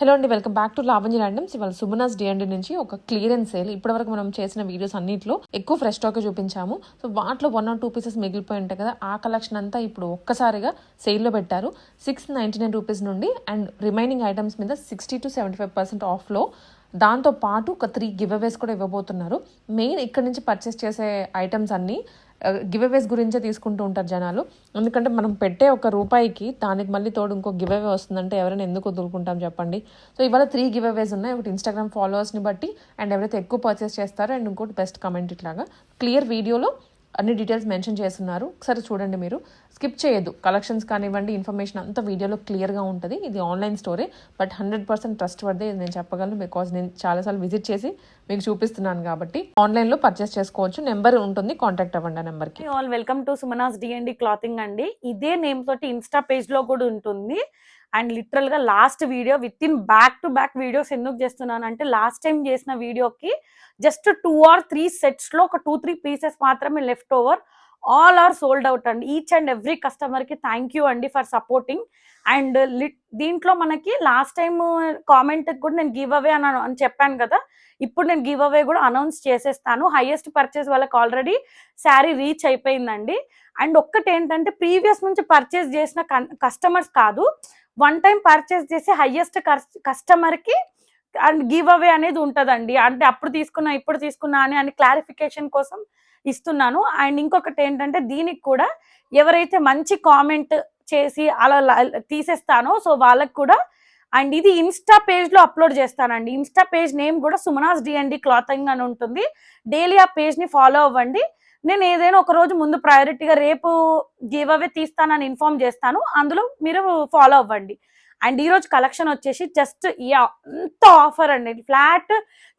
Hello అండి welcome back to Lavanya randoms ఇవాళ Sumanas DND నుంచి ఒక క్లియరెన్స్ సేల్ ఇప్పటివరకు మనం చేసిన వీడియోస్ అన్నింటిలో ఎక్కువ ఫ్రెష్ స్టాక్ చూపించాము. సో వాటిలో వన్ ఆర్ టూ పీసెస్ మిగిలిపోయి ఉంటాయి కదా ఆ కలెక్షన్ అంతా ఇప్పుడు ఒక్కసారిగా సేల్లో పెట్టారు. సిక్స్ నైంటీ నైన్ రూపీస్ నుండి అండ్ రిమైనింగ్ ఐటమ్స్ మీద sixty to seventy five percent ఆఫ్లో దాంతో పాటు ఒక త్రీ గివ్ అవేస్ కూడా ఇవ్వబోతున్నారు. మెయిన్ ఇక్కడ నుంచి పర్చేస్ చేసే ఐటమ్స్ అన్నీ గివ్ అవేస్ గురించే తీసుకుంటూ ఉంటారు జనాలు. ఎందుకంటే మనం పెట్టే ఒక రూపాయికి దానికి మళ్ళీ తోడు ఇంకో గివ్ అవే వస్తుందంటే ఎవరైనా ఎందుకు వదులుకుంటాం చెప్పండి. సో ఇవాళ త్రీ గివ్ అవేస్ ఉన్నాయి. ఒకటి ఇన్స్టాగ్రామ్ ఫాలోవర్స్ని బట్టి అండ్ ఎవరైతే ఎక్కువ పర్చేస్ చేస్తారో అండ్ ఇంకోటి బెస్ట్ కమెంట్ ఇట్లాగా. క్లియర్ వీడియోలో అన్ని డీటెయిల్స్ మెన్షన్ చేస్తున్నారు. ఒకసారి చూడండి మీరు. స్కిప్ చేయొద్దు. కలెక్షన్స్ కానివ్వండి ఇన్ఫర్మేషన్ అంతా వీడియోలో క్లియర్గా ఉంటుంది. ఇది ఆన్లైన్ స్టోరే బట్ హండ్రెడ్ పర్సెంట్ ట్రస్ట్ పడితే నేను చెప్పగలను బికాజ్ నేను చాలాసార్లు విజిట్ చేసి మీకు చూపిస్తున్నాను కాబట్టి. ఆన్లైన్లో పర్చేస్ చేసుకోవచ్చు. నెంబర్ ఉంటుంది కాంటాక్ట్ అవ్వండి ఆ నెంబర్కి all welcome to Sumanas DMD clothing అండి. ఇదే నేమ్ తోటి ఇన్స్టా పేజ్లో కూడా ఉంటుంది. అండ్ లిటరల్గా last video with in back to back videos ఎందుకు చేస్తున్నాను అంటే లాస్ట్ టైం చేసిన వీడియోకి జస్ట్ టూ ఆర్ త్రీ సెట్స్లో ఒక టూ త్రీ పీసెస్ మాత్రమే left over all are sold out అండి. ఈచ్ అండ్ ఎవ్రీ కస్టమర్కి థ్యాంక్ యూ అండి ఫర్ సపోర్టింగ్ అండ్ లిట్ దీంట్లో మనకి లాస్ట్ టైం కామెంట్ కూడా నేను గివ్ అవే అని అని చెప్పాను కదా ఇప్పుడు నేను గివ్ అవే కూడా అనౌన్స్ చేసేస్తాను. హైయెస్ట్ పర్చేస్ వాళ్ళకి ఆల్రెడీ శారీ రీచ్ అయిపోయిందండి. అండ్ ఒక్కటి ఏంటంటే ప్రీవియస్ నుంచి పర్చేస్ చేసిన కస్టమర్స్ కాదు వన్ టైం పర్చేస్ చేసి హయ్యెస్ట్ కస్టమర్కి అండ్ గివ్ అవే అనేది ఉంటుందండి. అంటే అప్పుడు తీసుకున్నా ఇప్పుడు తీసుకున్నా అని అని క్లారిఫికేషన్ కోసం ఇస్తున్నాను. అండ్ ఇంకొకటి ఏంటంటే దీనికి కూడా ఎవరైతే మంచి కామెంట్ చేసి అలా తీసేస్తానో సో వాళ్ళకి కూడా అండ్ ఇది ఇన్స్టా పేజ్లో అప్లోడ్ చేస్తానండి. ఇన్స్టా పేజ్ నేమ్ కూడా సుమనాస్ డిఎండి క్లాతింగ్ అని ఉంటుంది. డైలీ ఆ పేజ్ని ఫాలో అవ్వండి. నేను ఏదైనా ఒక రోజు ముందు ప్రయారిటీగా రేపు గివ్ అవే తీస్తానని ఇన్ఫార్మ్ చేస్తాను. అందులో మీరు ఫాలో అవ్వండి. అండ్ ఈరోజు కలెక్షన్ వచ్చేసి జస్ట్ ఎంత ఆఫర్ అండి. Flat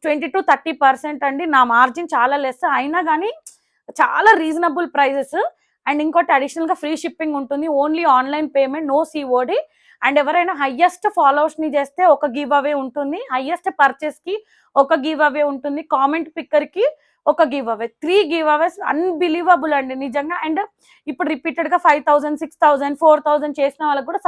twenty to thirty percent అండి. నా మార్జిన్ చాలా లెస్ అయినా కానీ చాలా రీజనబుల్ ప్రైజెస్ అండ్ ఇంకోటి అడిషనల్గా ఫ్రీ షిప్పింగ్ ఉంటుంది. Only online payment no COD and ఎవరైనా హయ్యెస్ట్ ఫాలోవర్స్ని చేస్తే ఒక గివ్ అవే ఉంటుంది. హయ్యెస్ట్ పర్చేస్కి ఒక గివ్ అవే ఉంటుంది. కామెంట్ పిక్కర్కి ఒక give away three give aways unbelievable అండి నిజంగా. అండ్ ఇప్పుడు రిపీటెడ్గా five thousand six thousand four thousand చేసిన వాళ్ళకి కూడా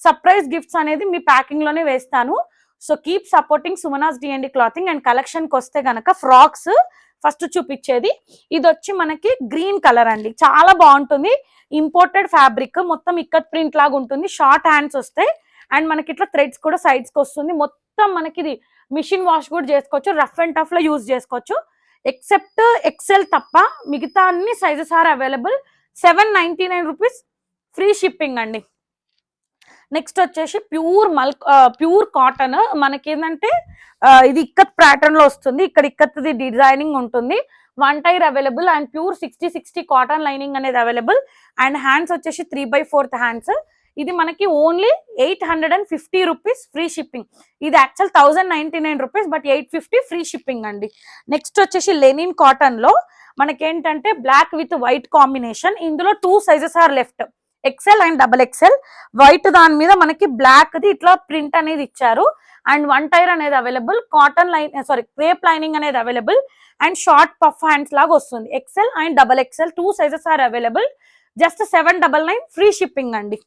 సర్ప్రైజ్ గిఫ్ట్స్ అనేది మీ ప్యాకింగ్లోనే వేస్తాను. So keep supporting Sumanas DMD clothing and కలెక్షన్కి వస్తే గనక ఫ్రాక్స్ ఫస్ట్ చూపించేది ఇది వచ్చి మనకి గ్రీన్ కలర్ అండి. చాలా బాగుంటుంది. ఇంపోర్టెడ్ ఫ్యాబ్రిక్ మొత్తం ఇక్కత్ ప్రింట్ లాగా ఉంటుంది. షార్ట్ హ్యాండ్స్ వస్తాయి అండ్ మనకి ఇట్లా థ్రెడ్స్ కూడా సైడ్స్కి వస్తుంది. మొత్తం మనకి ఇది మిషన్ వాష్ కూడా చేసుకోవచ్చు. రఫ్ అండ్ టఫ్లో యూజ్ చేసుకోవచ్చు. ఎక్సెప్ట్ ఎక్సెల్ తప్ప మిగతా అన్ని sizes are available seven ninety nine rupees free shipping అండి. నెక్స్ట్ వచ్చేసి ప్యూర్ మల్ ప్యూర్ కాటన్ మనకి ఏంటంటే ఇది ఇక్కత్ ప్యాటర్న్లో వస్తుంది. ఇక్కడ ఇక్కత్ది డిజైనింగ్ ఉంటుంది. One tier available and pure sixty sixty cotton lining అనేది అవైలబుల్ అండ్ హ్యాండ్స్ వచ్చేసి త్రీ బై ఫోర్త్ హ్యాండ్స్ ఇది మనకి only eight hundred and fifty rupees free shipping ఇది actual thousand ninety nine rupees but eight fifty free shipping అండి. Next వచ్చేసి linen కాటన్లో మనకేంటంటే black with white combination ఇందులో two sizes are left XL and double XL white దాని మీద మనకి black the ఇట్లా ప్రింట్ అనేది ఇచ్చారు. అండ్ వన్ టైర్ అనేది available cotton line sorry crepe lining అనేది available and short puff hands లాగా వస్తుంది. XL and double XL two sizes are available just seven double nine free shipping అండి.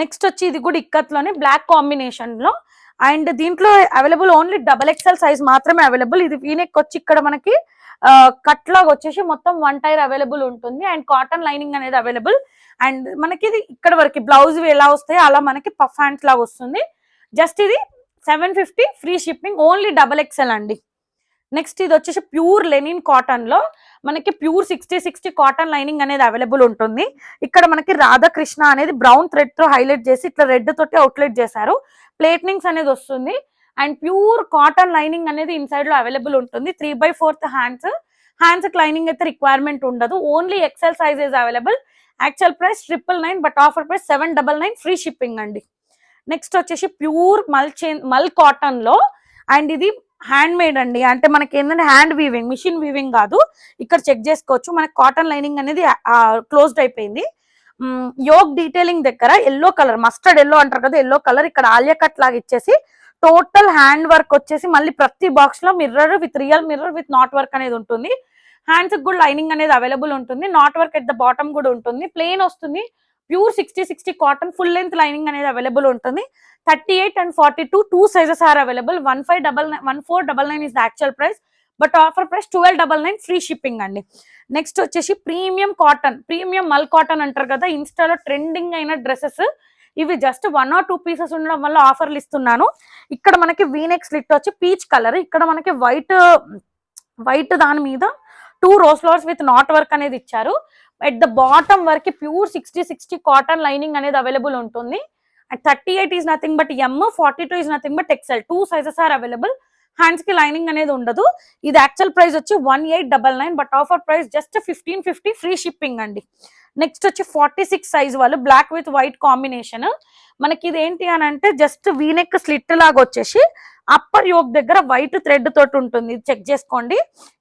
Next వచ్చి ఇది కూడా ఇక్కత్లోనే బ్లాక్ కాంబినేషన్లో. అండ్ దీంట్లో available only double XL size మాత్రమే అవైలబుల్ ఇది వీనెక్ వచ్చి ఇక్కడ మనకి కట్ లాగా వచ్చేసి మొత్తం వన్ టైర్ అవైలబుల్ ఉంటుంది. అండ్ కాటన్ లైనింగ్ అనేది అవైలబుల్ అండ్ మనకి ఇది ఇక్కడ వరకు బ్లౌజ్ ఎలా వస్తాయో అలా మనకి పఫ్ హ్యాండ్స్ లాగా వస్తుంది. జస్ట్ ఇది seven fifty free shipping only double XL అండి. నెక్స్ట్ ఇది వచ్చేసి ప్యూర్ లెనిన్ కాటన్లో మనకి pure sixty sixty cotton lining అనేది అవైలబుల్ ఉంటుంది. ఇక్కడ మనకి రాధాకృష్ణ అనేది బ్రౌన్ థ్రెడ్తో హైలైట్ చేసి ఇట్లా రెడ్ తోటి అవుట్లెట్ చేశారు. ప్లేట్నింగ్స్ అనేది వస్తుంది. అండ్ ప్యూర్ కాటన్ లైనింగ్ అనేది ఇన్సైడ్లో అవైలబుల్ ఉంటుంది. Three by fourth hands hands lining అయితే రిక్వైర్మెంట్ ఉండదు. Only XL size is available actual price triple nine but offer price seven double nine free shipping అండి. నెక్స్ట్ వచ్చేసి ప్యూర్ మల్ చే మల్ కాటన్లో. అండ్ ఇది హ్యాండ్ మేడ్ అండి. అంటే మనకి ఏంటంటే హ్యాండ్ వీవింగ్ మిషన్ వీవింగ్ కాదు. ఇక్కడ చెక్ చేసుకోవచ్చు. మనకి కాటన్ లైనింగ్ అనేది క్లోజ్డ్ అయిపోయింది. యోగ్ డీటెయిలింగ్ దగ్గర ఎల్లో కలర్ మస్టర్డ్ ఎల్లో అంటారు కదా ఎల్లో కలర్ ఇక్కడ ఆలియా కట్ లాగా ఇచ్చేసి టోటల్ హ్యాండ్ వర్క్ వచ్చేసి మళ్ళీ ప్రతి బాక్స్లో mirror with real mirror with knot work అనేది ఉంటుంది. హ్యాండ్స్ కూడా లైనింగ్ అనేది అవైలబుల్ ఉంటుంది. Knot work at the bottom కూడా ఉంటుంది. ప్లెయిన్ వస్తుంది. Pure sixty sixty cotton full length lining అనేది అవైలబుల్ ఉంటుంది. Thirty eight and forty two two sizes are available one five double nine one four double nine is the actual price but offer price twelve double nine free shipping అండి. Next వచ్చేసి premium cotton premium మల్ cotton అంటారు కదా ఇన్స్టాలో trending అయిన dresses ఇవి just one or two pieces ఉండడం వల్ల ఆఫర్లు ఇస్తున్నాను. ఇక్కడ మనకి వీనెక్ స్లిట్ వచ్చి పీచ్ కలర్ ఇక్కడ మనకి వైట్ వైట్ దాని మీద two rose flowers with knot work అనేది ఇచ్చారు. ఎట్ ద బాటమ్ వరకు pure sixty sixty cotton lining అనేది అవైలబుల్ ఉంటుంది. And thirty eight is nothing but M forty two is nothing but XL two sizes are available హ్యాండ్స్కి lining అనేది ఉండదు. ఇది actual price వచ్చి one eight double nine but offer price just fifteen fifty free shipping అండి. Next వచ్చి forty six size వాళ్ళు black with white combination మనకి ఇది ఏంటి అని అంటే జస్ట్ వీనెక్ స్లిట్ లాగా వచ్చేసి అప్పర్ యోక్ దగ్గర వైట్ థ్రెడ్ తోటి ఉంటుంది. ఇది చెక్ చేసుకోండి.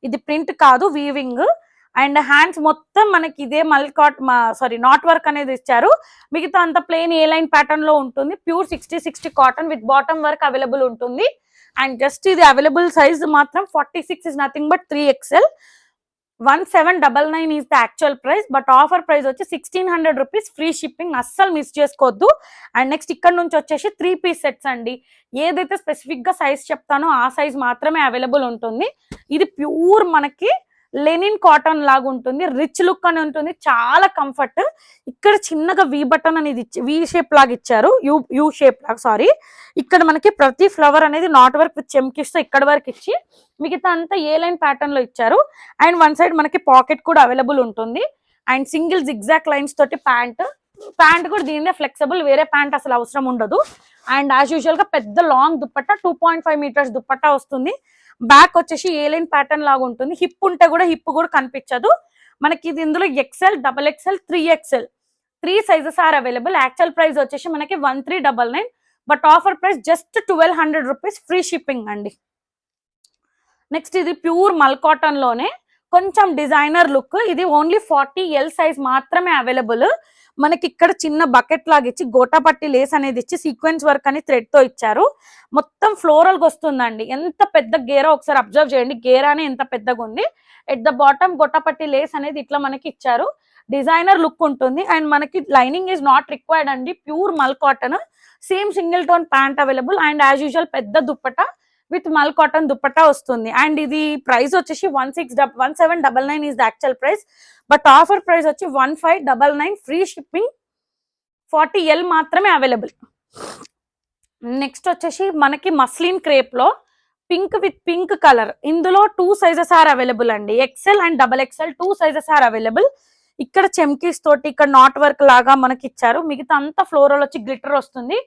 ఇది ప్రింట్ కాదు వీవింగ్ అండ్ హ్యాండ్స్ మొత్తం మనకి ఇదే మల్కాట్ సారీ నాట్ వర్క్ అనేది ఇచ్చారు. మిగతా అంత ప్లెయిన్ ఏ లైన్ ప్యాటర్న్లో ఉంటుంది. Pure sixty sixty cotton with bottom work available ఉంటుంది. అండ్ జస్ట్ ఇది అవైలబుల్ సైజ్ మాత్రం forty six is nothing but three XL. One seven double nine is the actual price but offer price వచ్చి sixteen hundred rupees. Free shipping అస్సలు miss చేసుకోవద్దు. And next ఇక్కడ నుంచి వచ్చేసి three piece sets అండి. ఏదైతే స్పెసిఫిక్గా సైజ్ చెప్తానో ఆ సైజ్ మాత్రమే అవైలబుల్ ఉంటుంది. ఇది ప్యూర్ మనకి లెనిన్ కాటన్ లాగా ఉంటుంది రిచ్ లుక్ అని ఉంటుంది చాలా కంఫర్ట్. ఇక్కడ చిన్నగా వి బటన్ అనేది ఇచ్చి వి షేప్ లాగా ఇచ్చారు యూ యూ షేప్ లాగా సారీ ఇక్కడ మనకి ప్రతి ఫ్లవర్ అనేది నాట్ వర్క్ విత్ చెమ్కిస్తో ఇక్కడ వరకు ఇచ్చి మిగతా అంతా ఏ లైన్ ప్యాటర్న్లో ఇచ్చారు. అండ్ వన్ సైడ్ మనకి పాకెట్ కూడా అవైలబుల్ ఉంటుంది. అండ్ సింగిల్ జిగ్జాక్ లైన్స్ తోటి ప్యాంట్. ప్యాంట్ కూడా దీనిదే ఫ్లెక్సిబుల్ వేరే ప్యాంట్ అసలు అవసరం ఉండదు. అండ్ యాజ్ యూజువల్గా పెద్ద long dupatta two point five metres dupatta వస్తుంది. బ్యాక్ వచ్చేసి ఏలైన్ ప్యాటర్న్ లాగా ఉంటుంది. హిప్ ఉంటే కూడా హిప్ కూడా కనిపించదు. మనకి ఇది ఇందులో XL double XL three XL three sizes are available actual price వచ్చేసి మనకి one three double nine. But offer price just twelve hundred rupees free shipping అండి. నెక్స్ట్ ఇది ప్యూర్ మల్ కాటన్లోనే కొంచెం డిజైనర్ లుక్ ఇది ఓన్లీ ఫార్టీ ఎల్ సైజ్ మాత్రమే available మనకి ఇక్కడ చిన్న బకెట్ లాగా ఇచ్చి గోటాపట్టి లేస్ అనేది ఇచ్చి సీక్వెన్స్ వర్క్ అని థ్రెడ్తో ఇచ్చారు. మొత్తం ఫ్లోరల్గా వస్తుందండి. ఎంత పెద్ద గేరా ఒకసారి అబ్జర్వ్ చేయండి. గేరానే ఎంత పెద్దగా ఉంది. At the bottom gota patti lace అనేది ఇట్లా మనకి ఇచ్చారు. డిజైనర్ లుక్ ఉంటుంది. అండ్ మనకి లైనింగ్ ఈజ్ నాట్ రిక్వైర్డ్ అండి. Pure mul cotton same single tone pant available and as usual పెద్ద దుప్పట. విత్ మల్ కాటన్ దుప్పట్టా వస్తుంది. అండ్ ఇది ప్రైస్ వచ్చేసి one six one seven double nine is the actual price but offer price వచ్చి one five double nine free shipping forty L మాత్రమే available. Next వచ్చేసి మనకి muslin క్రేప్లో పింక్ విత్ పింక్ కలర్. ఇందులో two sizes are available అండి. XL and double XL two sizes are available. ఇక్కడ చెమ్కీస్ తోటి ఇక్కడ నాట్ వర్క్ లాగా మనకి ఇచ్చారు. మిగతా అంతా ఫ్లోరల్ వచ్చి గ్లిటర్ వస్తుంది.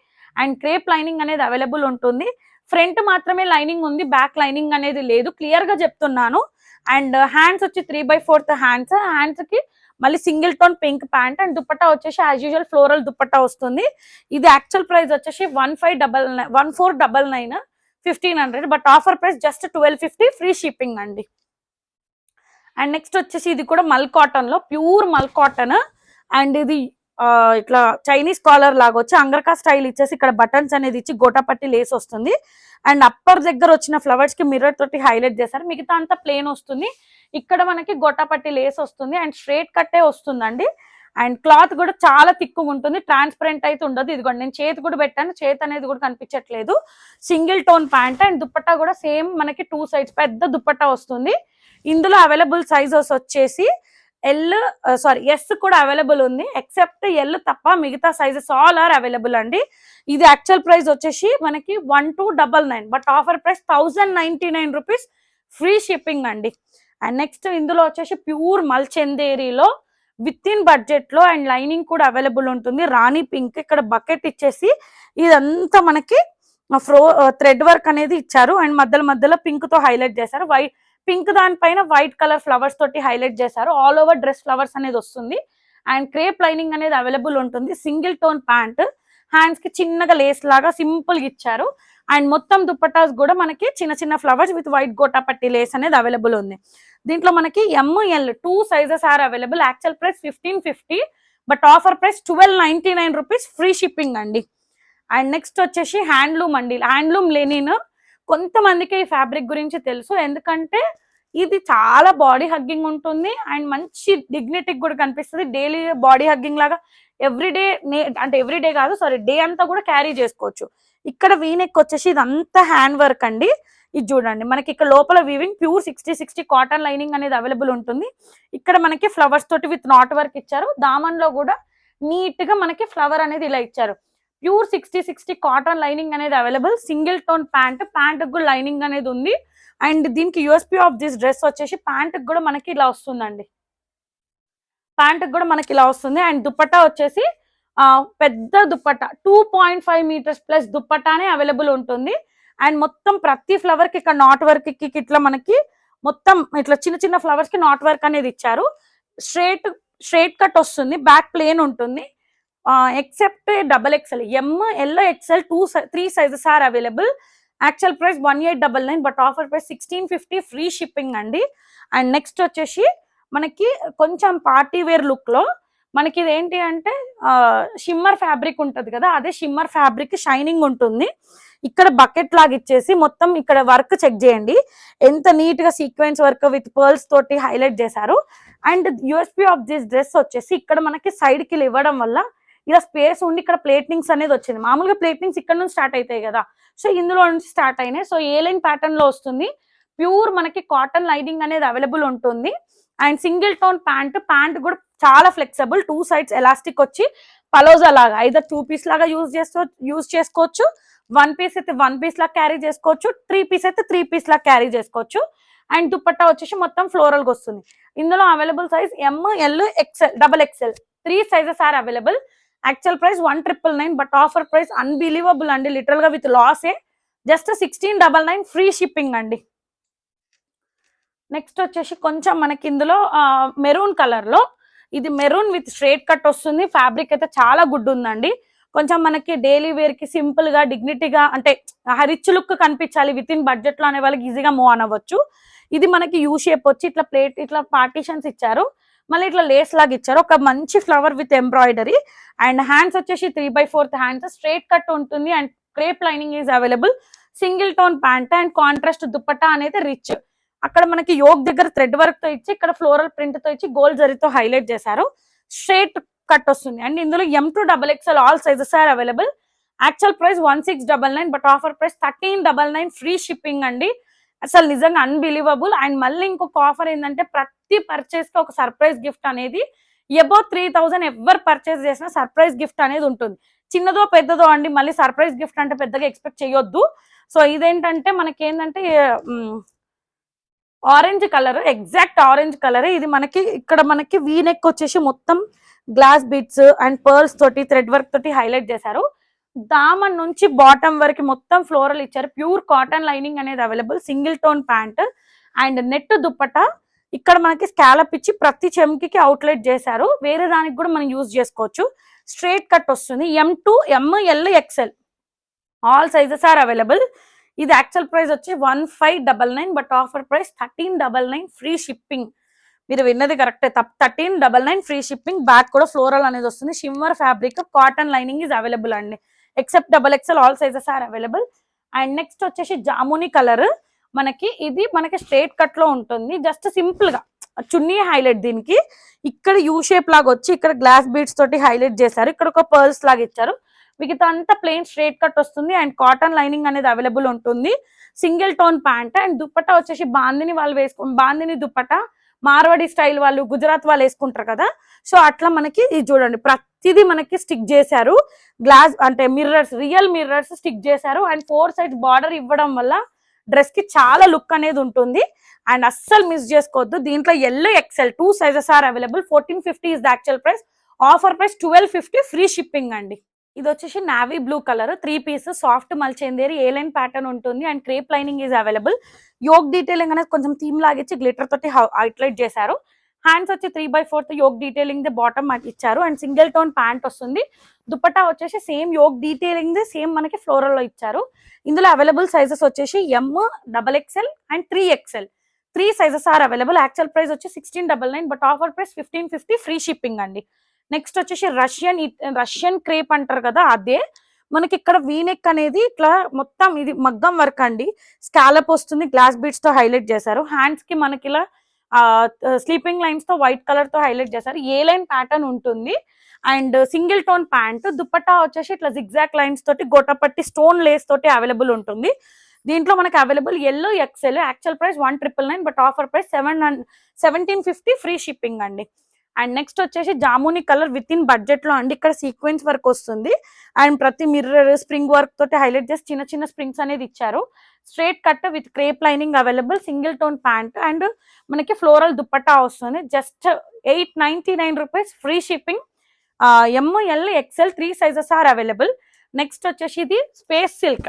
అండ్ క్రేప్ లైనింగ్ అనేది అవైలబుల్ ఉంటుంది. ఫ్రంట్ మాత్రమే లైనింగ్ ఉంది బ్యాక్ లైనింగ్ అనేది లేదు. క్లియర్గా చెప్తున్నాను. అండ్ హ్యాండ్స్ వచ్చి త్రీ బై ఫోర్త్ హ్యాండ్స్. హ్యాండ్స్కి మళ్ళీ single tone pink pant and dupatta వచ్చేసి యాజ్ యూజువల్ ఫ్లోరల్ దుప్పట్టా వస్తుంది. ఇది యాక్చువల్ ప్రైస్ వచ్చేసి one five double nine one four double nine fifteen hundred but offer price just twelve fifty free shipping అండి. And next వచ్చేసి ఇది కూడా మల్ కాటన్లో ప్యూర్ మల్ కాటన్. అండ్ ఇది ఇట్లా చైనీస్ కాలర్ లాగా వచ్చి అంగరకా స్టైల్ ఇచ్చేసి ఇక్కడ బటన్స్ అనేది ఇచ్చి గోటాపట్టి లేస్ వస్తుంది. అండ్ అప్పర్ దగ్గర వచ్చిన ఫ్లవర్స్కి మిర్రర్ తోటి హైలైట్ చేశారు మిగతా అంతా ప్లేన్ వస్తుంది. ఇక్కడ మనకి గొట్టపట్టి లేస్ వస్తుంది. అండ్ స్ట్రేట్ కట్టే వస్తుందండి. అండ్ క్లాత్ కూడా చాలా తిక్కుగా ఉంటుంది. ట్రాన్స్పరెంట్ అయితే ఉండదు. ఇదిగోండి నేను చేతి కూడా పెట్టాను. చేతి అనేది కూడా కనిపించట్లేదు. Single tone pant and dupatta కూడా సేమ్ మనకి టూ సైడ్స్ పెద్ద దుప్పట్టా వస్తుంది. ఇందులో అవైలబుల్ సైజెస్ వచ్చేసి ఎల్ సారీ ఎస్ కూడా అవైలబుల్ ఉంది. ఎక్సెప్ట్ ఎల్ తప్ప మిగతా సైజెస్ ఆల్ ఆర్ అవైలబుల్ అండి. ఇది యాక్చువల్ ప్రైస్ వచ్చేసి మనకి one two double nine but offer price thousand ninety nine rupees free shipping అండి. అండ్ నెక్స్ట్ ఇందులో వచ్చేసి ప్యూర్ మల్చందేరిలో విత్ ఇన్ బడ్జెట్లో అండ్ లైనింగ్ కూడా అవైలబుల్ ఉంటుంది. రాణి పింక్ ఇక్కడ బకెట్ ఇచ్చేసి ఇదంతా మనకి ఫ్రో థ్రెడ్ వర్క్ అనేది ఇచ్చారు. అండ్ మధ్యలో మధ్యలో పింక్తో హైలైట్ చేశారు. వైట్ పింక్ దానిపైన వైట్ కలర్ ఫ్లవర్స్ తోటి హైలైట్ చేశారు. ఆల్ ఓవర్ డ్రెస్ ఫ్లవర్స్ అనేది వస్తుంది. అండ్ క్రేప్ లైనింగ్ అనేది అవైలబుల్ ఉంటుంది. సింగిల్ టోన్ ప్యాంట్ హ్యాండ్స్కి చిన్నగా లేస్ లాగా సింపుల్గా ఇచ్చారు. అండ్ మొత్తం దుప్పటాస్ కూడా మనకి చిన్న చిన్న ఫ్లవర్స్ విత్ వైట్ గోటా పట్టి లేస్ అనేది అవైలబుల్ ఉంది. దీంట్లో మనకి ML two sizes are available actual price fifteen fifty but offer price twelve ninety nine rupees free shipping అండి. అండ్ నెక్స్ట్ వచ్చేసి హ్యాండ్లూమ్ అండి. హ్యాండ్లూమ్ లెనిన్ కొంతమందికి ఈ ఫ్యాబ్రిక్ గురించి తెలుసు. ఎందుకంటే ఇది చాలా బాడీ హగ్గింగ్ ఉంటుంది. అండ్ మంచి డిగ్నిటీ కూడా కనిపిస్తుంది. డైలీ బాడీ హగ్గింగ్ లాగా ఎవ్రీడే అంటే ఎవ్రీడే కాదు సారీ డే అంతా కూడా క్యారీ చేసుకోవచ్చు. ఇక్కడ వీనెక్ వచ్చేసి ఇదంతా హ్యాండ్ వర్క్ అండి. ఇది చూడండి మనకి ఇక్కడ లోపల weaving pure sixty sixty cotton lining అనేది అవైలబుల్ ఉంటుంది. ఇక్కడ మనకి ఫ్లవర్స్ తోటి విత్ నాట్ వర్క్ ఇచ్చారు. దామన్లో కూడా నీట్గా మనకి ఫ్లవర్ అనేది ఇలా ఇచ్చారు. Pure sixty sixty cotton lining అనేది available. Single tone pant pant కూడా లైనింగ్ అనేది ఉంది. అండ్ దీనికి యూఎస్పీ ఆఫ్ దిస్ డ్రెస్ వచ్చేసి ప్యాంట్ కూడా మనకి ఇలా వస్తుందండి. ప్యాంట్ కూడా మనకి ఇలా వస్తుంది. అండ్ దుప్పటా వచ్చేసి పెద్ద dupatta two point five metres plus దుప్పట్టానే available ఉంటుంది. అండ్ మొత్తం ప్రతి ఫ్లవర్కి ఇక్కడ నాట్ వర్క్కి ఇట్లా మనకి మొత్తం ఇట్లా చిన్న చిన్న ఫ్లవర్స్కి నాట్ వర్క్ అనేది ఇచ్చారు. స్ట్రేట్ స్ట్రేట్ కట్ వస్తుంది. బ్యాక్ ప్లేన్ ఉంటుంది. Except double XL M L XL two three sizes are available actual price one eight double nine but offer price sixteen fifty free shipping అండి. And next వచ్చేసి మనకి కొంచెం party wear లుక్లో మనకి ఇది ఏంటి అంటే షిమ్మర్ ఫ్యాబ్రిక్ ఉంటుంది కదా అదే షిమ్మర్ ఫ్యాబ్రిక్ షైనింగ్ ఉంటుంది. ఇక్కడ బకెట్ లాగా ఇచ్చేసి మొత్తం ఇక్కడ వర్క్ చెక్ చేయండి. ఎంత నీట్గా సీక్వెన్స్ వర్క్ విత్ పర్ల్స్ తోటి హైలైట్ చేశారు. And USP of this dress వచ్చేసి ఇక్కడ మనకి సైడ్కి ఇవ్వడం వల్ల ఇలా స్పేస్ ఉండి ఇక్కడ ప్లేట్నింగ్స్ అనేది వచ్చింది. మామూలుగా ప్లేట్నింగ్స్ ఇక్కడ నుంచి స్టార్ట్ అవుతాయి కదా. సో ఇందులో నుంచి స్టార్ట్ అయినాయి. సో ఏ లైన్ ప్యాటర్న్లో వస్తుంది? ప్యూర్ మనకి కాటన్ లైనింగ్ అనేది అవైలబుల్ ఉంటుంది. And single tone pant pant కూడా చాలా ఫ్లెక్సిబుల్ టూ సైడ్స్ ఎలాస్టిక్ వచ్చి పలోజా లాగా ఐదర్ టూ పీస్ లాగా యూజ్ చేస్తూ యూజ్ చేసుకోవచ్చు. వన్ పీస్ అయితే వన్ పీస్ లాగా క్యారీ చేసుకోవచ్చు. త్రీ పీస్ అయితే త్రీ పీస్ లాగా క్యారీ చేసుకోవచ్చు. అండ్ దుపట్టా వచ్చేసి మొత్తం ఫ్లోరల్గా వస్తుంది. ఇందులో available size M L XL double XL three sizes are available actual price one triple nine but offer price unbelievable అండి. లిటరల్గా with లాసే just sixteen double nine free shipping అండి. నెక్స్ట్ వచ్చేసి కొంచెం మనకి ఇందులో మెరూన్ కలర్లో ఇది మెరూన్ విత్ స్ట్రేట్ కట్ వస్తుంది. ఫ్యాబ్రిక్ అయితే చాలా గుడ్ ఉందండి. కొంచెం మనకి డైలీ వేర్కి సింపుల్గా డిగ్నిటీగా అంటే రిచ్ లుక్ కనిపించాలి విత్ ఇన్ బడ్జెట్లో అనే వాళ్ళకి ఈజీగా మూవ్ అనవచ్చు ఇది మనకి యూ షేప్ వచ్చి ఇట్లా ప్లేట్ ఇట్లా పార్టీషన్స్ ఇచ్చారు. మళ్ళీ ఇట్లా లేస్ లాగా ఇచ్చారు. ఒక మంచి flower with embroidery and hands వచ్చేసి three by fourth hands straight cut ఉంటుంది. And crepe lining is available single tone pant and contrast dupatta అనేది రిచ్ అక్కడ మనకి యోగ్ దగ్గర థ్రెడ్ వర్క్తో ఇచ్చి ఇక్కడ ఫ్లోరల్ ప్రింట్తో ఇచ్చి గోల్డ్ జరీతో హైలైట్ చేశారు. స్ట్రేట్ కట్ వస్తుంది. అండ్ ఇందులో M to double XL all sizes are available actual price one six double nine but offer price thirteen double nine free shipping అండి. అసలు నిజంగా అన్బిలీవబుల్ అండ్ మళ్ళీ ఇంకొక ఆఫర్ ఏంటంటే ప్రతి పర్చేస్కి ఒక సర్ప్రైజ్ గిఫ్ట్ అనేది ఎబో త్రీ థౌసండ్ ఎవరు పర్చేస్ చేసినా సర్ప్రైజ్ గిఫ్ట్ అనేది ఉంటుంది. చిన్నదో పెద్దదో అండి మళ్ళీ సర్ప్రైజ్ గిఫ్ట్ అంటే పెద్దగా ఎక్స్పెక్ట్ చేయొద్దు. సో ఇదేంటంటే మనకి ఏంటంటే orange colour exact orange colour ఇది మనకి ఇక్కడ మనకి వీ నెక్ వచ్చేసి మొత్తం గ్లాస్ బీట్స్ అండ్ పర్ల్స్ తోటి థ్రెడ్ వర్క్ తోటి హైలైట్ చేశారు. దామన్ నుంచి బాటమ్ వరకు మొత్తం ఫ్లోరల్ ఇచ్చారు. ప్యూర్ కాటన్ లైనింగ్ అనేది available single tone pant and net dupatta ఇక్కడ మనకి స్కాలప్ ఇచ్చి ప్రతి చెంకికి అవుట్లెట్ చేశారు. వేరే దానికి కూడా మనం యూజ్ చేసుకోవచ్చు. స్ట్రేట్ కట్ వస్తుంది. M to M L XL all sizes are available ఇది యాక్చువల్ ప్రైస్ వచ్చి one five double nine but offer price thirteen double nine free shipping మీరు విన్నది కరెక్టే thirteen double nine free shipping back కూడా floral అనేది వస్తుంది. Shimmer fabric cotton lining is available అండి. Except double XL all sizes are available and next వచ్చేసి జాముని colour మనకి ఇది మనకి స్ట్రేట్ కట్లో ఉంటుంది. జస్ట్ సింపుల్గా. చున్నీ హైలైట్ దీనికి. ఇక్కడ యూ షేప్ లాగా వచ్చి ఇక్కడ గ్లాస్ బీడ్స్ తోటి హైలైట్ చేశారు. ఇక్కడ ఒక పర్ల్స్ లాగా ఇచ్చారు. మిగతా అంతా ప్లెయిన్ స్ట్రేట్ కట్ వస్తుంది. అండ్ కాటన్ లైనింగ్ అనేది అవైలబుల్ ఉంటుంది. Single tone pant. And dupatta వచ్చేసి బాందిని వాళ్ళు వేసుకుని బాందిని దుప్పట్టా మార్వాడి స్టైల్ వాళ్ళు గుజరాత్ వాళ్ళు వేసుకుంటారు కదా. సో అట్లా మనకి ఇది చూడండి. ప్రతిదీ మనకి స్టిక్ చేశారు. గ్లాస్ అంటే మిర్రర్స్ రియల్ మిర్రర్స్ స్టిక్ చేశారు. అండ్ ఫోర్ సైడ్స్ బార్డర్ ఇవ్వడం వల్ల డ్రెస్కి చాలా లుక్ అనేది ఉంటుంది. అండ్ అస్సలు మిస్ చేసుకోవద్దు. దీంట్లో L XL two sizes are available fourteen fifty is the actual price offer price twelve fifty free shipping అండి. ఇది వచ్చేసి navy blue colour three piece soft మల్చేందేరి A line pattern ఉంటుంది and crepe lining is available yoke detailing అనేది కొంచెం theme లాగిచ్చి glitter తోటి outline చేశారు. Hands వచ్చి three by fourth yoke detailing the bottom ఇచ్చారు. అండ్ సింగిల్ టోన్ ప్యాంట్ వస్తుంది. దుపట్టా వచ్చేసి same yoke detailing the same మనకి ఫ్లోరల్లో ఇచ్చారు. ఇందులో అవైలబుల్ సైజెస్ వచ్చేసి M double XL and three XL three sizes are available actual price వచ్చి sixteen double nine but offer price fifteen fifty free shipping అండి. Next వచ్చేసి రష్యన్ రష్యన్ క్రేప్ అంటారు కదా అదే. మనకి ఇక్కడ వీనెక్ అనేది ఇట్లా మొత్తం ఇది మగ్గం వర్క్ అండి. స్కాలప్ వస్తుంది గ్లాస్ బీట్స్తో హైలైట్ చేశారు. హ్యాండ్స్కి మనకి ఇలా స్లీపింగ్ లైన్స్తో వైట్ కలర్తో హైలైట్ చేశారు. ఏ లైన్ ప్యాటర్న్ ఉంటుంది? And single tone pant dupatta వచ్చేసి ఇట్లా జిగ్జాక్ లైన్స్ తోటి గొట్టపట్టి స్టోన్ లేస్ తోటి అవైలబుల్ ఉంటుంది. దీంట్లో మనకి available yellow XL actual price one triple nine but offer price seven seventeen fifty free shipping అండి. అండ్ నెక్స్ట్ వచ్చేసి జాముని కలర్ విత్ ఇన్ బడ్జెట్లో అండి. ఇక్కడ సీక్వెన్స్ వర్క్ వస్తుంది. అండ్ ప్రతి మిర్రర్ స్ప్రింగ్ వర్క్ తోటి హైలైట్ చేసి చిన్న చిన్న స్ప్రింగ్స్ అనేది ఇచ్చారు. Straight cut with crepe lining available single tone pant and మనకి ఫ్లోరల్ దుప్పట్టా వస్తుంది. Just eight ninety nine rupees free shipping M L L XL three sizes are available next వచ్చేసి ఇది space silk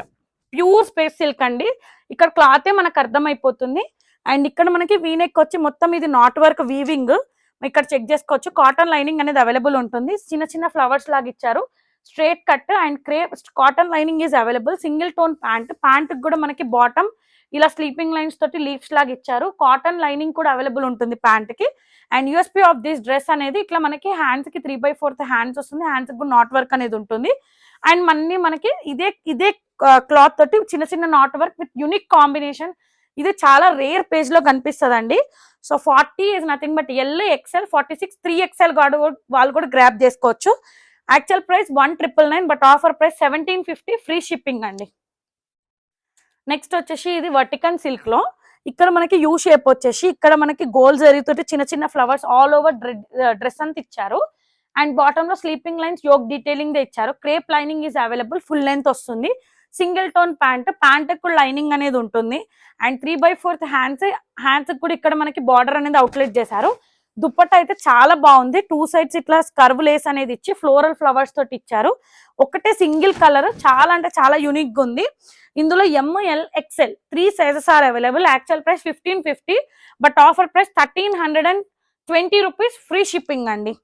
pure space silk అండి. ఇక్కడ క్లాతే మనకు అర్థమైపోతుంది. And ఇక్కడ మనకి వీనెక్ వచ్చి మొత్తం ఇది నాట్ వర్క్ వీవింగ్ ఇక్కడ చెక్ చేసుకోవచ్చు. కాటన్ లైనింగ్ అనేది అవైలబుల్ ఉంటుంది. చిన్న చిన్న ఫ్లవర్స్ లాగా ఇచ్చారు. Straight cut and crepe cotton lining is available. Single tone pant pant కూడా మనకి బాటమ్ ఇలా స్లీపింగ్ లైన్స్ తోటి లీవ్స్ లాగా ఇచ్చారు. కాటన్ లైనింగ్ కూడా అవైలబుల్ ఉంటుంది ప్యాంట్కి. And USP of this dress అనేది ఇట్లా మనకి హ్యాండ్స్కి త్రీ బై ఫోర్త్ హ్యాండ్స్ వస్తుంది. హ్యాండ్స్ కూడా నాట్ వర్క్ అనేది ఉంటుంది. అండ్ మన్ని మనకి ఇదే ఇదే క్లాత్ తోటి చిన్న చిన్న knot work with unique combination. ఇది చాలా రేర్ పేజ్లో కనిపిస్తుంది అండి so forty is nothing but L XL forty six three XL గాడు వాళ్ళు కూడా గ్రాప్ చేసుకోవచ్చు. Actual price one triple nine but offer price seventeen fifty free shipping అండి. నెక్స్ట్ వచ్చేసి ఇది వర్టికన్ సిల్క్లో. ఇక్కడ మనకి యూ షేప్ వచ్చేసి ఇక్కడ మనకి గోల్ జరుగుతుంటే చిన్న చిన్న ఫ్లవర్స్ ఆల్ ఓవర్ డ్రెస్ అంతా ఇచ్చారు. అండ్ బాటమ్లో స్లీపింగ్ లైన్స్ యోగ్ డీటెయిలింగ్ ఇచ్చారు. Crepe lining is available full length వస్తుంది. సింగిల్ టోన్ ప్యాంట్ ప్యాంట్ కూడా లైనింగ్ అనేది ఉంటుంది. And three by fourth hands hands కూడా ఇక్కడ మనకి బార్డర్ అనేది అవుట్లెట్ చేశారు. దుప్పట్ట అయితే చాలా బాగుంది. టూ సైడ్స్ ఇట్లా కర్వ్ లేస్ అనేది ఇచ్చి ఫ్లోరల్ ఫ్లవర్స్ తోటి ఇచ్చారు. ఒకటే సింగిల్ కలర్ చాలా అంటే చాలా యూనిక్గా ఉంది. ఇందులో M L XL three sizes are available actual price fifteen fifty but offer price thirteen hundred and twenty rupees free shipping అండి.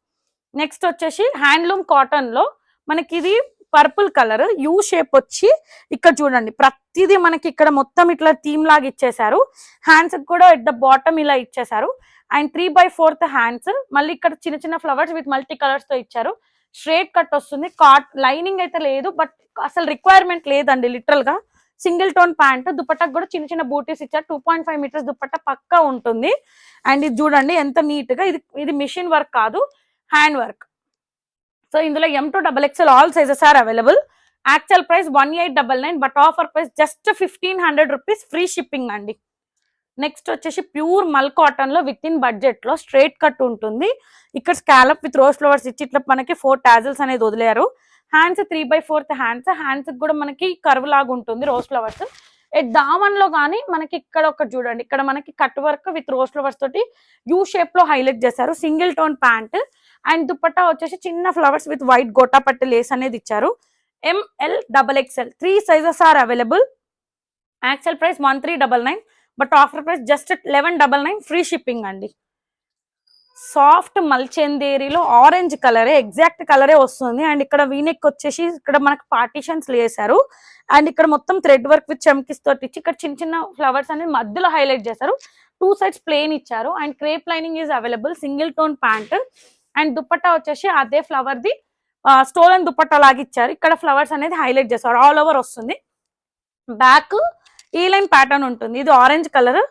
నెక్స్ట్ వచ్చేసి హ్యాండ్లూమ్ కాటన్లో మనకి ఇది పర్పుల్ కలర్ యూ షేప్ వచ్చి ఇక్కడ చూడండి. ప్రతిదీ మనకి ఇక్కడ మొత్తం ఇట్లా థీమ్ లాగా ఇచ్చేసారు హ్యాండ్స్ కూడా ఎట్ ద బాటమ్ ఇలా ఇచ్చేసారు and three by fourth hands మళ్ళీ ఇక్కడ చిన్న చిన్న ఫ్లవర్స్ విత్ మల్టీ కలర్స్తో ఇచ్చారు. స్ట్రేట్ కట్ వస్తుంది. కాట్ లైనింగ్ అయితే లేదు బట్ అసలు రిక్వైర్మెంట్ లేదండి లిటరల్గా. సింగిల్ టోన్ ప్యాంట్ దుపట్టకు కూడా చిన్న చిన్న బూటీస్ ఇచ్చారు. Two point five meters dupatta పక్కా ఉంటుంది. అండ్ ఇది చూడండి ఎంత నీట్గా. ఇది ఇది మిషన్ వర్క్ కాదు హ్యాండ్ వర్క్ సో ఇందులో M to double XL all sizes are available actual price one eight double nine but offer price just fifteen hundred rupees free shipping అండి. నెక్స్ట్ వచ్చేసి ప్యూర్ మల్ కాటన్లో విత్ ఇన్ బడ్జెట్లో straight cut ఉంటుంది. ఇక్కడ scallop with rose flowers ఇచ్చి ఇట్లా మనకి four tassels అనేది వదిలేరు. Hands three by fourth hands hands కూడా మనకి కర్వ్ లాగా ఉంటుంది రోజ్ ఫ్లవర్స్ దామన్లో కానీ మనకి ఇక్కడ ఒకటి చూడండి ఇక్కడ మనకి cut work with rose flowers తోటి యూ షేప్లో హైలైట్ చేశారు. Single tone pant and dupatta వచ్చేసి చిన్న flowers with white gota lace అనేది ఇచ్చారు. M L double XL three sizes are available actual price one three double nine but offer price just eleven double nine free shipping అండి. Soft మల్చెందేరిలో orange కలరే exact కలరే వస్తుంది. And ఇక్కడ V-neck వచ్చేసి ఇక్కడ మనకి పార్టీషన్స్ వేసారు అండ్ ఇక్కడ మొత్తం థ్రెడ్ వర్క్ విత్ చమ్కిస్ తోటి ఇచ్చి ఇక్కడ చిన్న చిన్న ఫ్లవర్స్ అనేది మధ్యలో హైలైట్ చేశారు. టూ సైడ్స్ ప్లేన్ ఇచ్చారు. And crepe lining is available single tone pant and dupatta వచ్చేసి అదే ఫ్లవర్ ది స్టోలన్ దుప్పట్టా లాగా ఇచ్చారు. ఇక్కడ ఫ్లవర్స్ అనేది హైలైట్ చేస్తారు ఆల్ ఓవర్ వస్తుంది. బ్యాక్ ఈ లైన్ ప్యాటర్న్ ఉంటుంది. ఇది orange colour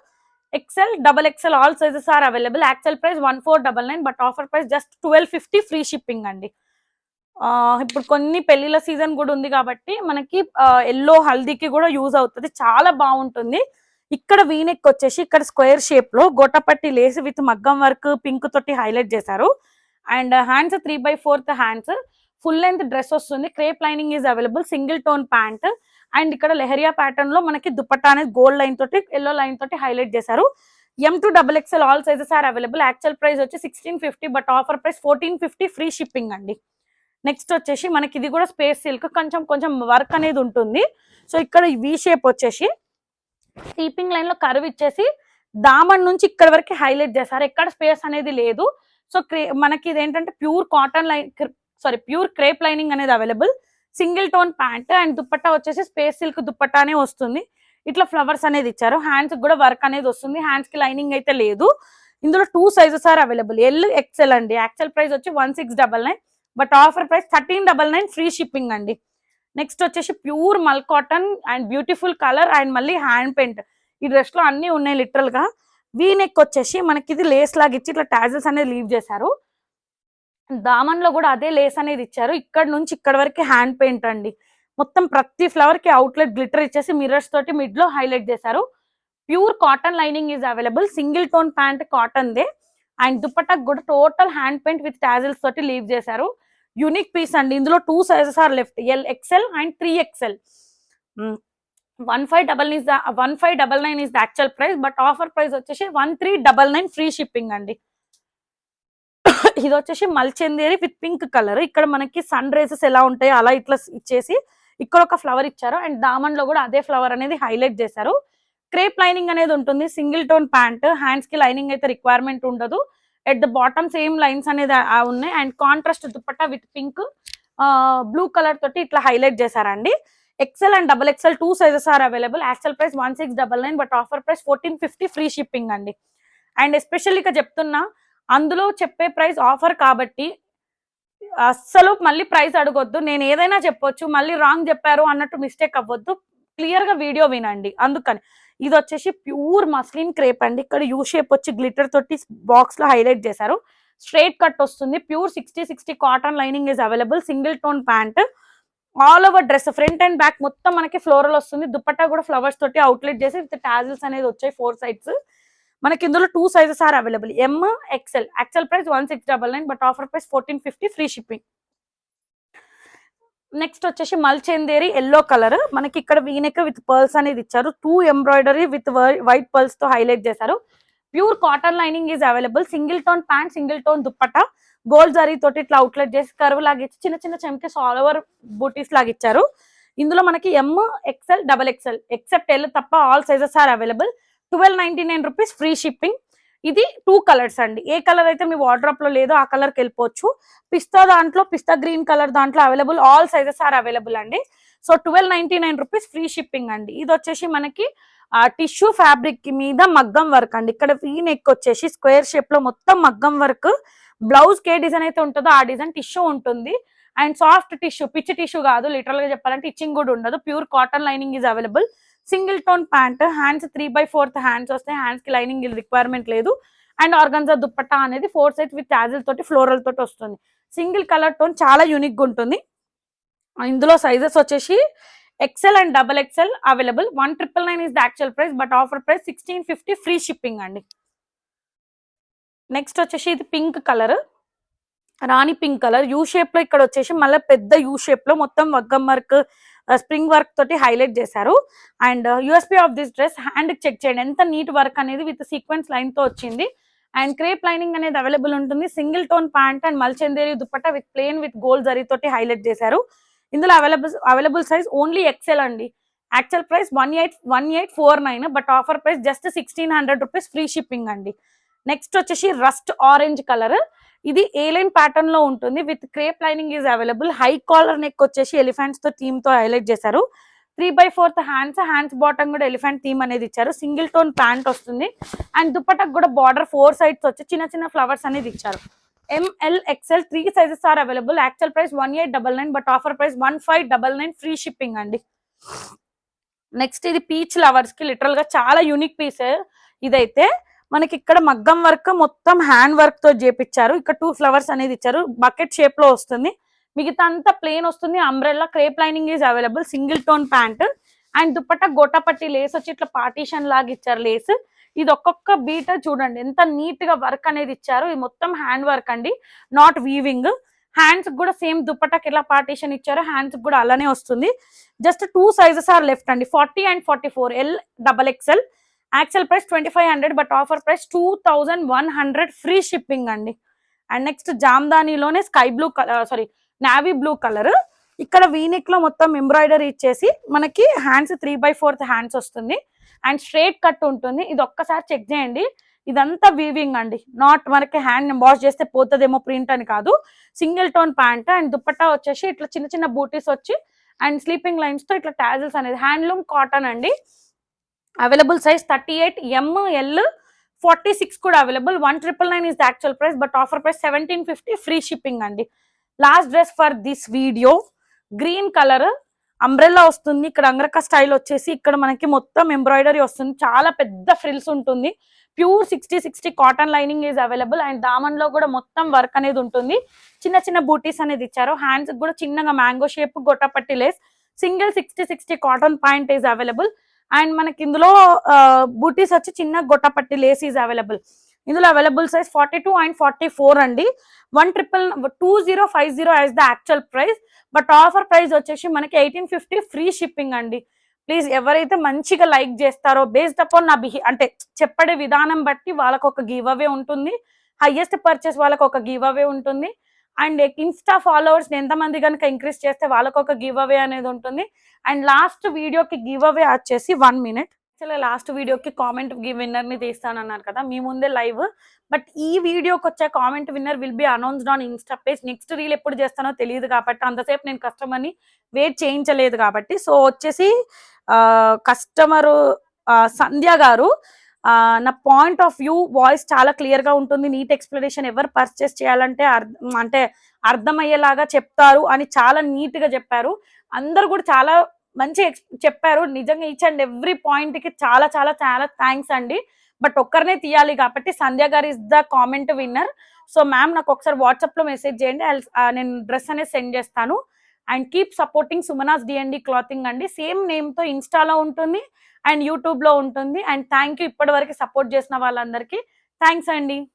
XL double XL all sizes are available actual price one four double nine but offer price just twelve fifty free shipping అండి. ఇప్పుడు కొన్ని పెళ్ళిల సీజన్ కూడా ఉంది కాబట్టి మనకి ఎల్లో హల్దీకి కూడా యూజ్ అవుతుంది. చాలా బాగుంటుంది. ఇక్కడ వీనెక్ వచ్చేసి ఇక్కడ స్క్వేర్ షేప్లో గొట్టపట్టి లేసి విత్ మగ్గం వర్క్ పింక్ తోటి హైలైట్ చేశారు. And hands three by fourth hands. Full length dress వస్తుంది. Crepe lining is available. Single tone pant. And ఇక్కడ లెహరియా ప్యాటర్న్లో మనకి దుపట్టా అనేది గోల్డ్ లైన్ తోటి ఎల్లో లైన్ తోటి హైలైట్ చేశారు. M to double XL all sizes are available actual price వచ్చి sixteen fifty but offer price fourteen fifty free shipping అండి. Next వచ్చేసి మనకి ఇది కూడా స్పేస్ సిల్క్ కొంచెం కొంచెం వర్క్ అనేది ఉంటుంది. సో ఇక్కడ వి షేప్ వచ్చేసి స్లీపింగ్ లైన్లో కర్వ్ ఇచ్చేసి దామన్ నుంచి ఇక్కడ వరకు హైలైట్ చేశారు. ఎక్కడ స్పేస్ అనేది లేదు. సో క్రే- మనకి ఇదేంటంటే pure cotton line sorry pure crepe lining అనేది available. Single tone pant and dupatta వచ్చేసి స్పేస్ సిల్క్ దుప్పట్టానే వస్తుంది. ఇట్లా ఫ్లవర్స్ అనేది ఇచ్చారు. హ్యాండ్స్ కూడా వర్క్ అనేది వస్తుంది. హ్యాండ్స్కి లైనింగ్ అయితే లేదు. ఇందులో two sizes are available. L XL అండి. యాక్చువల్ ప్రైస్ వచ్చి one six double nine. But offer price thirteen double nine free shipping అండి. నెక్స్ట్ వచ్చేసి pure mul cotton and beautiful colour and మళ్ళీ హ్యాండ్ పెయింట్. ఈ డ్రెస్లో అన్ని ఉన్నాయి లిటరల్గా వీ నెక్ వచ్చేసి మనకి ఇది లేస్ లాగా ఇచ్చి ఇట్లా టాజిల్స్ అనేది లీవ్ చేశారు. దామన్లో కూడా అదే లేస్ అనేది ఇచ్చారు. ఇక్కడ నుంచి ఇక్కడ వరకు హ్యాండ్ పెయింట్ అండి. మొత్తం ప్రతి ఫ్లవర్కి అవుట్లెట్ గ్లిటర్ ఇచ్చేసి మిర్రర్స్ తోటి మిడ్లో హైలైట్ చేశారు. Pure cotton lining is available. Single tone pant cotton they and దుపట్టాకు కూడా total hand paint with tassels తోటి లీవ్ చేశారు. యూనిక్ పీస్ అండి. ఇందులో two sizes are left. L XL and three XL one five double is one five double nine is the actual price but offer price వచ్చేసి one three double nine free shipping అండి. ఇది వచ్చేసి మల్చెందేరి with pink colour ఇక్కడ మనకి sun races ఎలా ఉంటాయో అలా ఇట్లా ఇచ్చేసి ఇక్కడ ఒక ఫ్లవర్ ఇచ్చారు. అండ్ దామన్లో కూడా అదే ఫ్లవర్ అనేది హైలైట్ చేశారు. క్రేప్ లైనింగ్ అనేది ఉంటుంది. సింగిల్ టోన్ ప్యాంట్ హ్యాండ్స్కి లైనింగ్ అయితే రిక్వైర్మెంట్ ఉండదు. At the bottom same lines అనేది ఉన్నాయి. And contrast dupatta with pink blue colour తోటి ఇట్లా హైలైట్ చేశారండి. XL and double XL two sizes are available actual price one six double nine but offer price fourteen fifty free shipping అండి. And especially ఇక చెప్తున్నా అందులో చెప్పే price offer కాబట్టి అస్సలు మళ్ళీ ప్రైస్ అడగొద్దు. నేను ఏదైనా చెప్పొచ్చు మళ్ళీ రాంగ్ చెప్పారు అన్నట్టు మిస్టేక్ అవ్వద్దు. క్లియర్గా వీడియో వినండి. అందుకని ఇది వచ్చేసి ప్యూర్ మస్లిన్ క్రేప్ అండి. ఇక్కడ యూ షేప్ వచ్చి గ్లిటర్ తోటి బాక్స్లో హైలైట్ చేశారు. స్ట్రైట్ కట్ వస్తుంది. Pure sixty sixty cotton lining is available single tone pant all over dress front and back మొత్తం మనకి ఫ్లోరల్ వస్తుంది. దుప్పట్టా కూడా ఫ్లవర్స్ తోటి అవుట్లెట్ చేసి విత్ టాజిల్స్ అనేది వచ్చాయి ఫోర్ సైడ్స్. మనకి ఇందులో two sizes are available M XL XL price one six double nine but offer price fourteen fifty free shipping next వచ్చేసి మల్చేందేరి ఎల్లో కలర్ మనకి ఇక్కడ వీనెక్ విత్ పర్ల్స్ అనేది ఇచ్చారు. టూ ఎంబ్రాయిడరీ విత్ వైట్ పర్ల్స్తో highlight చేశారు. Pure cotton lining is available single tone pant single tone dupatta gold zari తోటి ఇట్లా outlet చేసి కరువు లాగా ఇచ్చి చిన్న చిన్న చెంకి ఆల్ ఓవర్ బూటీస్ లాగా ఇచ్చారు ఇందులో మనకి M XL double XL except L తప్ప all sizes are available twelve ninety nine rupees free shipping ఇది టూ కలర్స్ అండి. ఏ కలర్ అయితే మీ వార్డ్రాప్లో లేదో ఆ కలర్కి వెళ్ళిపోవచ్చు. పిస్తా దాంట్లో పిస్తా గ్రీన్ కలర్ దాంట్లో available all sizes are available అండి. So twelve ninety nine rupees free shipping అండి. ఇది వచ్చేసి మనకి టిష్యూ ఫ్యాబ్రిక్ మీద మగ్గం వర్క్ అండి. ఇక్కడ వీ నెక్ వచ్చేసి స్క్వేర్ షేప్లో మొత్తం మగ్గం వర్క్ బ్లౌజ్ కే డిజైన్ అయితే ఉంటుందో ఆ డిజైన్ టిష్యూ ఉంటుంది. అండ్ సాఫ్ట్ టిష్యూ పిచ్చి టిష్యూ కాదు లిటరల్గా చెప్పాలంటే ఇచ్చింగ్ కూడా ఉండదు. Pure cotton lining is available. Single tone pant hands three by fourth hands వస్తాయి హ్యాండ్స్కి లైనింగ్ రిక్వైర్మెంట్ లేదు. అండ్ ఆర్గన్జా దుప్పట్టా అనేది ఫోర్ సైజ్ విత్ యాజిల్ తోటి ఫ్లోరల్ తోటి వస్తుంది. సింగిల్ కలర్ టోన్ చాలా యూనిక్గా ఉంటుంది. ఇందులో సైజెస్ వచ్చేసి XL and double XL available. One triple nine is the actual price but offer price sixteen fifty free shipping అండి. నెక్స్ట్ వచ్చేసి ఇది పింక్ కలర్ రాణి పింక్ కలర్ యూ షేప్లో ఇక్కడ వచ్చేసి మళ్ళీ పెద్ద యూ షేప్లో మొత్తం వగ్గం వర్క్ స్ప్రింగ్ వర్క్ తోటి హైలైట్ చేశారు. And USP of this dress hand check చేయండి. ఎంత నీట్ వర్క్ అనేది విత్ సీక్వెన్స్ లైన్తో వచ్చింది. అండ్ క్రేప్ లైనింగ్ అనేది అవైలబుల్ ఉంటుంది. Single tone pant and mul chanderi dupatta with plain with gold zari తోటి హైలైట్ చేశారు. ఇందులో available available size only XL అండి. Actual price one eight one eight four nine but offer price just sixteen hundred rupees free shipping అండి. Next వచ్చేసి rust orange colour ఇది A line ప్యాటర్న్లో ఉంటుంది. With crepe lining is available high collar neck వచ్చేసి ఎలిఫెంట్స్తో థీమ్తో highlight చేశారు. Three by fourth hands hands bottom కూడా ఎలిఫెంట్ థీమ్ అనేది ఇచ్చారు. సింగిల్ టోన్ ప్యాంట్ వస్తుంది. అండ్ దుప్పటకు కూడా బార్డర్ ఫోర్ సైడ్స్ వచ్చి చిన్న చిన్న ఫ్లవర్స్ అనేది ఇచ్చారు. M L XL three sizes are available actual price one eight double nine but offer price one five double nine free shipping అండి. నెక్స్ట్ ఇది పీచ్ లవర్స్కి లిటరల్గా చాలా యూనిక్ పీస్ ఇదైతే మనకి ఇక్కడ మగ్గం వర్క్ మొత్తం హ్యాండ్ వర్క్తో చేపించారు ఇక్కడ టూ ఫ్లవర్స్ అనేది ఇచ్చారు. బకెట్ షేప్లో వస్తుంది. మిగతా అంతా ప్లేన్ వస్తుంది. Umbrella crepe lining is available single tone pant and dupatta gota patti lace వచ్చి ఇట్లా పార్టీషన్ లాగా ఇచ్చారు లేస్ ఇది ఒక్కొక్క బీట చూడండి. ఎంత నీట్గా వర్క్ అనేది ఇచ్చారు. ఇది మొత్తం హ్యాండ్ వర్క్ అండి. నాట్ వీవింగ్ హ్యాండ్స్ కూడా సేమ్ దుప్పటకి ఎలా పార్టీషన్ ఇచ్చారో హ్యాండ్స్ కూడా అలానే వస్తుంది. Just two sizes are left అండి. Forty and forty four L double XL actual price twenty five hundred but offer price two thousand one hundred free shipping అండి and next జామ్దానీలోనే sky blue colour sorry navy blue colour ఇక్కడ వీనిక్లో మొత్తం embroidery ఇచ్చేసి మనకి hands three by fourth hands వస్తుంది. And straight cut ఉంటుంది. ఇది ఒక్కసారి చెక్ చేయండి. ఇదంతా వీవింగ్ అండి. నాట్ మనకి హ్యాండ్ వాష్ చేస్తే పోతుందేమో ప్రింట్ అని కాదు. Single tone pant and dupatta వచ్చేసి ఇట్లా చిన్న చిన్న బూటీస్ వచ్చి అండ్ స్లీపింగ్ లైన్స్తో ఇట్లా టాజిల్స్ అనేది. హ్యాండ్లూమ్ కాటన్ అండి. Available size thirty eight M L forty six కూడా available. One triple nine is the actual price but offer price seventeen fifty free shipping అండి. Last dress for this video green colour umbrella వస్తుంది. ఇక్కడ angrakha style వచ్చేసి ఇక్కడ మనకి మొత్తం embroidery వస్తుంది. చాలా పెద్ద ఫ్రిల్స్ ఉంటుంది. Pure sixty sixty cotton lining is available and దామన్లో కూడా మొత్తం వర్క్ అనేది ఉంటుంది. చిన్న చిన్న బూటీస్ అనేది ఇచ్చారు. హ్యాండ్స్ కూడా చిన్నగా mango shape gota patti lace single sixty sixty cotton point is available and మనకి ఇందులో బూటీస్ వచ్చి చిన్న గొట్టపట్టి లేసీస్ అవైలబుల్. ఇందులో available size forty two and forty four అండి. One triple two zero five zero as the actual price. But offer price వచ్చేసి మనకి eighteen fifty free shipping అండి. ప్లీజ్ ఎవరైతే మంచిగా లైక్ చేస్తారో బేస్డ్ అపాన్ నా బిహే అంటే చెప్పడే విధానం బట్టి వాళ్ళకు ఒక గివ్ అవే ఉంటుంది. హైయెస్ట్ పర్చేస్ వాళ్ళకు ఒక గివ్ అవే ఉంటుంది. అండ్ ఇన్స్టా ఫాలోవర్స్ ఎంతమంది కనుక ఇంక్రీజ్ చేస్తే వాళ్ళకు ఒక గివ్ అవే అనేది ఉంటుంది. అండ్ లాస్ట్ వీడియోకి గివ్ అవే వచ్చేసి వన్ మినిట్. యాక్చువల్గా లాస్ట్ వీడియోకి కామెంట్ గివ్ విన్నర్ని తీస్తాను తీస్తానన్నారు కదా మీ ముందే లైవ్. బట్ ఈ వీడియోకి వచ్చే comment winner will be announced on insta page. Next reel ఎప్పుడు చేస్తానో తెలియదు కాబట్టి అంతసేపు నేను కస్టమర్ని వెయిట్ చేయించలేదు కాబట్టి. సో వచ్చేసి కస్టమరు సంధ్య గారు నా పాయింట్ ఆఫ్ వ్యూ వాయిస్ చాలా క్లియర్గా ఉంటుంది. నీట్ ఎక్స్ప్లెనేషన్ ఎవరు పర్చేస్ చేయాలంటే అర్థం అంటే అర్థమయ్యేలాగా చెప్తారు అని చాలా నీట్గా చెప్పారు. అందరు కూడా చాలా మంచి చెప్పారు. నిజంగా ఈచ్ అండ్ ఎవ్రీ పాయింట్కి చాలా చాలా చాలా థ్యాంక్స్ అండి. బట్ ఒక్కరినే తీయాలి కాబట్టి Sandhya garu is the comment winner so ma'am నాకు ఒకసారి వాట్సాప్లో మెసేజ్ చేయండి. నేను డ్రెస్ అనేది సెండ్ చేస్తాను. And keep supporting Sumanas DMD clothing అండి. సేమ్ నేమ్తో ఇన్స్టాలో ఉంటుంది అండ్ యూట్యూబ్లో ఉంటుంది. అండ్ థ్యాంక్ యూ ఇప్పటివరకు సపోర్ట్ చేసిన వాళ్ళందరికీ. థ్యాంక్స్ అండి.